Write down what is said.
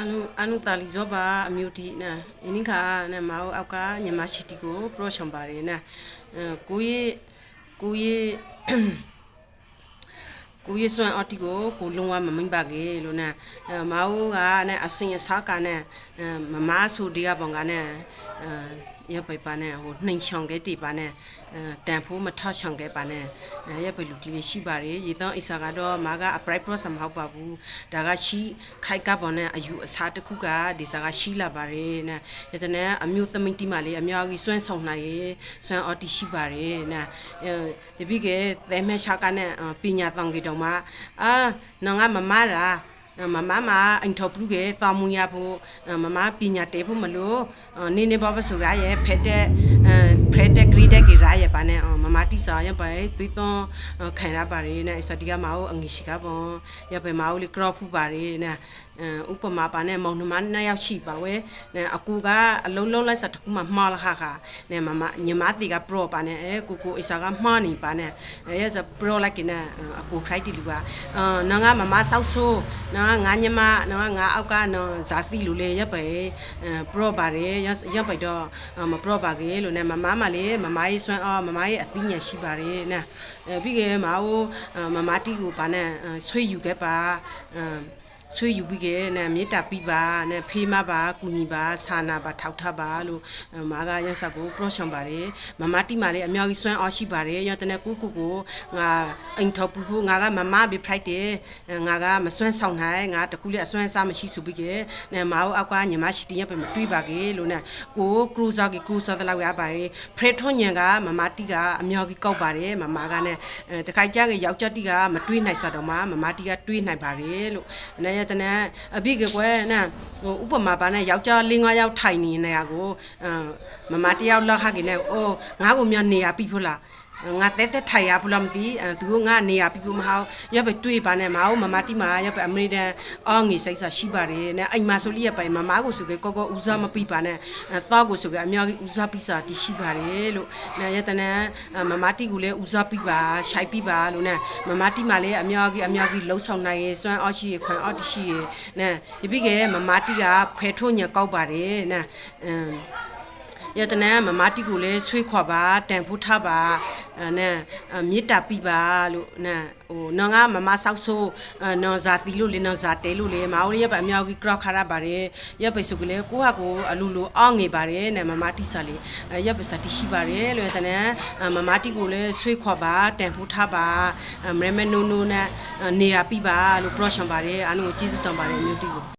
အနုအနုတာလီဇောပါအမျိုးတီနာအင်းခါနဲ့မောက်အောက်ကညမရှိတီကိုပရော့ရှွန်ပါတယ်နာအဲကိုရဲ့ကိုရဲ့ကိုရစွမ်းအတီကိုကိုလုံးဝမမိမ့်ပါကေလို့နာအဲမောင်ကနဲ့အစင်အစားကနဲ့အဲမမဆိုဒီကပေါင်ကနဲ့အဲ ရပိုင်ပါနဲ့ဟိုနှိမ်ချောင်ခဲ့တိပါနဲ့အဲတန်ဖိုးမထချောင်ခဲ့ပါနဲ့အဲရပိုင်လူတီလေးရှိပါတယ်ရေတောင်းအိစာကတော့မာကအပရိုက်ပရော့မဟုတ်ပါဘူးဒါကရှိခိုက်ကပေါ်နဲ့အယူအစားတစ်ခုကဒီစားကရှိလာပါတယ်နာရတဲ့နဲ့အမျိုးသမီးတီမလေးအများကြီးစွမ်းဆောင်နိုင်ရေစွမ်းအတီရှိပါတယ်နာဒီပြီးကသဲမဲရှာကနဲ့ပညာတောင်းကြတော့မှာအာနော်ငါမမရာ မမမအင်ထောက်ပလူကတာမူရဖို့မမပညာတေဖို့မလို့နေနေဘာဘဆိုရရဲ့ဖက်တဲ့ဖက်တဲ့ဂရီတဲ့ဂရရဲ့ပါနဲ့မမတိစာရပါသွေးသွန်းခံရပါတယ်နဲ့စတိကမအောင်အငိရှိကပေါ့ရပဲမအောင်လေကရော့ဖူပါတယ်နဲ့ဥပမာပါနဲ့မောင်နှမနှစ်ယောက်ရှိပါဝဲနဲ့အကူကအလုံးလုံးလိုက်စတခုမှမှားလာခါခါနဲ့မမညီမတီကပရောပါနဲ့အဲကိုကိုအစာကမှားနေပါနဲ့အဲစပရောလိုက်ကနေအကူခိုက်တီလူကအာနငါမမဆောက်ဆိုးနငါငါညီမနငါငါအောက်ကနော်ဇာတိလူလေရပ်ပဲပရောပါတယ်ရပ်ပဲတော့မပရောပါကေလို့နဲ့မမမလေးမမကြီးစွမ်းအော်မမကြီးအသိဉာဏ်ရှိပါတယ်နဲ့ပြီးကေမအောင်မမတီကိုပါနဲ့ဆွေးယူခဲ့ပါအမ် ဆွေးယူပြီးခဲ့နဲ့မေတ္တာပြီးပါနဲ့ဖေးမပါကူညီပါဆာနာပါထောက်ထားပါလို့မာကရက်ဆက်ကိုပရော့ရှွန်ပါတယ်မမတိမာလေးအမြောက်ကြီးစွမ်းအောင်ရှိပါတယ်ရတဲ့ကူကူကိုငါအိမ်ထောက်ပူဖို့ငါကမမဘီဖရိုက်တယ်ငါကမစွမ်းဆောင်နိုင်ငါတကူလေးအစွမ်းစားမရှိစုပြီးခဲ့နဲ့မာအောက်ကညီမရှိတင်ရပဲမတွေးပါကေလို့နဲ့ကိုကရူဇာကကရူဇာတလောက်ရပါတယ်ဖရက်ထွန်ညံကမမတိကအမြောက်ကြီးကောက်ပါတယ်မမကနဲ့တခိုင်ကြကယောက်ျားတိကမတွေးနိုင်စတော့မှမမတိကတွေးနိုင်ပါတယ်လို့နဲ့တနအဘိကကွယ်နဲ့ဟိုဥပမာပါနဲ့ယောက်ျား၄၅ယောက်ထိုင်နေနေရကိုအမမတယောက်လောက်ခကိနဲ့အိုးငါ့ကိုမြန်နေရပြီဖို့လား ငါတဲတဲထိုင်ရဖလားမသိသူကငါနေရပြီဖို့မဟုတ်ရပဲတွေးပါနဲ့မအောင်မမတိမာရပဲအမေရိကန်အော်ငေစိတ်ဆာရှိပါတယ်နဲ့အိမ်မှာဆိုလိရပိုင်မမကိုဆိုကေကောကောဦးစားမပြီးပါနဲ့သောကိုဆိုကေအများကြီးဦးစားပြီးစားတီရှိပါတယ်လို့နဲ့ရတနမမတိကိုလည်းဦးစားပြီးပါရှိုက်ပြီးပါလို့နဲ့မမတိမာလည်းအများကြီးအများကြီးလှုပ်ဆောင်နိုင်ရဲ့စွမ်းအော့ရှိရခွန်အော့တရှိရနဲ့ဒီပြီးကမမတိကဖဲထိုးညကောက်ပါတယ်နဲ့အမ် ရတနာမမတိကိုလည်းဆွေးခွာပါတန်ဖိုးထားပါနဲ့မေတ္တာပြပါလို့နဲ့ဟိုနော်ငါမမဆောက်ဆိုးနော်ဇာတီလို့လေနော်ဇာတဲလို့လေမအောင်ရပါအမြောက်ကြီးကရော့ခါရပါတယ်ရပါစုကလေကိုဟာကိုအလူလူအောင်းငေပါတယ်နဲ့မမတိစာလေးရပါစတိရှိပါတယ်လို့တနာမမတိကိုလည်းဆွေးခွာပါတန်ဖိုးထားပါမရမဲနိုးနိုးနဲ့နေရာပြပါလို့ပရော့ရှွန်ပါတယ်အားလုံးကိုကျေးဇူးတင်ပါတယ်မြို့တီကို